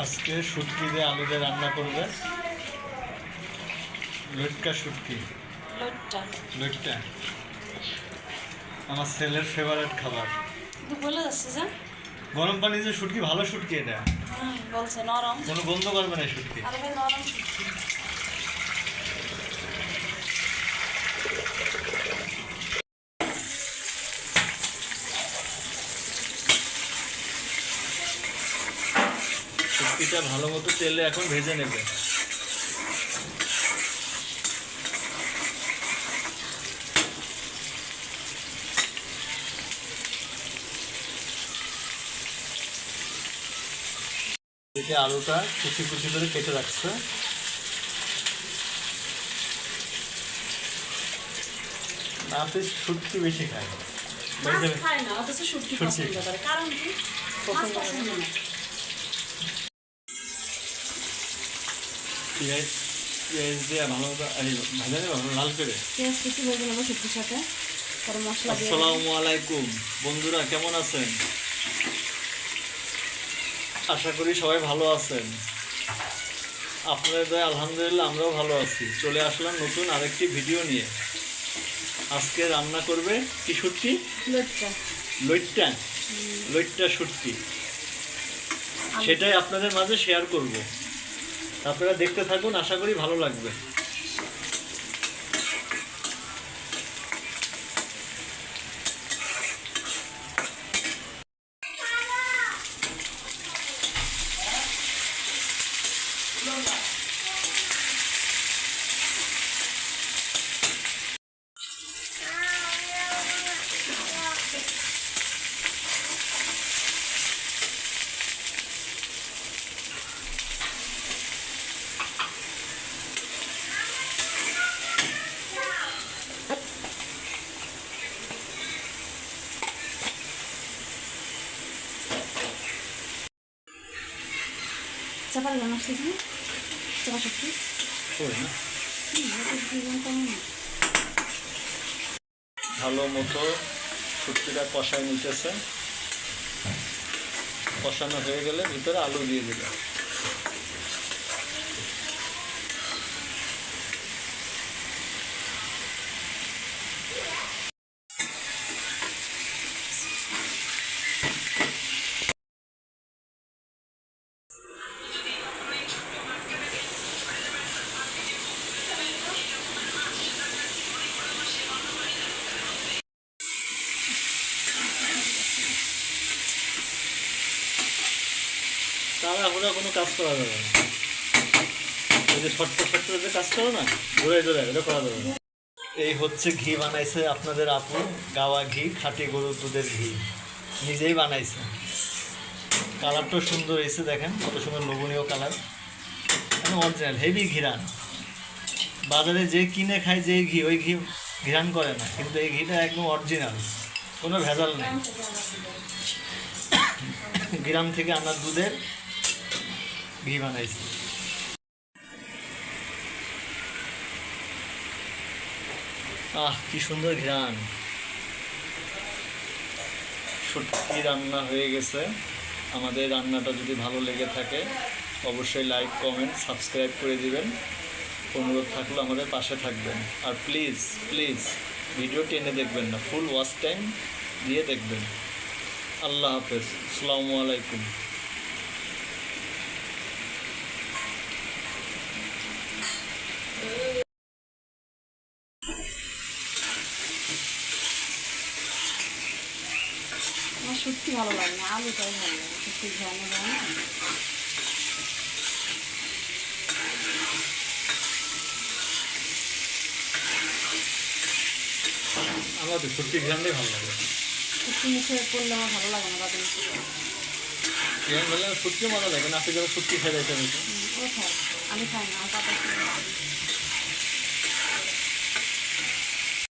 আজকে শুটকি দিয়ে আলু দিয়ে রান্না করবে। লটকা শুটকি। লোটটা লটকা। আমার ছেলের ফেভারিট খাবার। বলে যাচ্ছে যে? গরম পানি যে শুটকি ভালো শুটকি এটা। হুম, বলছে নরম। কোনো বন্ধ করবে না শুটকি। আর নরম শুটকি। শুটকিটা ভালো মতো তেলে এখন ভেজে নেবে। এদিকে আলুটা কুচি কুচি করে কেটে রাখছে। নাতে শুটকি বেশি খায়। খায় না অথচ শুটকি শুটকি। পছন্দ করে। কারণ কি? পছন্দ না। পেঁয়াজ পেঁয়াজ দিয়ে ভালো মতো এই ভাজা নেবে ভালো লাল করে। পেঁয়াজ কুচি ভেজে নেব শুটকির সাথে। পরে মশলা দিয়ে আসসালামু আলাইকুম। বন্ধুরা কেমন আছেন? আশা করি সবাই ভালো আছেন। আপনাদের দয় আলহামদুলিল্লাহ আমরাও ভালো আছি। চলে আসলাম নতুন আরেকটি ভিডিও নিয়ে। আজকে রান্না করবে কি লোটটা লইট্টা। লইট্টা? সেটাই আপনাদের মাঝে শেয়ার করব। আপনারা দেখতে থাকুন আশা করি ভালো লাগবে। চাপা দিলাম আসছে কি চাপা দিলাম না? ভালো মতো শুটকিটা কষায় নিতেছে। কষানো হয়ে গেলে ভিতরে আলু দিয়ে দিবে তাড়াহুড়া কোনো কাজ করা যাবে না। যে ছট্ট ছট্ট যে কাজ করো না, ঘুরে ঘুরে, এটা করা যাবে না। এই হচ্ছে ঘি বানাইছে আপনাদের আপু, গাওয়া ঘি, খাঁটি গরুর দুধের ঘি। নিজেই বানাইছে। কালারটাও সুন্দর হয়েছে, দেখেন, কত সুন্দর লোভনীয় কালার। Original heavy ঘিরান। বাজারে যে কিনে খায় যে ঘি, ওই ঘি ঘিরান করে না, কিন্তু এই ঘিটা একদম অরিজিনাল কোনো ভেজাল নেই। গ্রাম থেকে আনা দুধের ঘি বানাইছি। আহ, কি সুন্দর ঘ্রাণ। সত্যি রান্না হয়ে গেছে। আমাদের রান্নাটা যদি ভালো লেগে থাকে, অবশ্যই লাইক কমেন্ট সাবস্ক্রাইব করে দিবেন। অনুরোধ থাকলে আমাদের পাশে থাকবেন। আর প্লিজ প্লিজ ভিডিও টেনে দেখবেন না ফুল ওয়াচ টাইম দিয়ে দেখবেন। আল্লাহ হাফেজ। আসসালামু আলাইকুম। আমার শুটকি ভালো লাগে না আলুটাই ভালো লাগে শুটকি ঘন ঘন আমার তো সত্যি ঘ্রাণটাই ভালো লাগে। মুখে করলে আমার ভালো লাগে না বাদে ঘ্রাণ ভালো লাগে সত্যি মজা লাগে না আপনি যারা সত্যি যাইতে খায় আমি খাই না পাতা খাই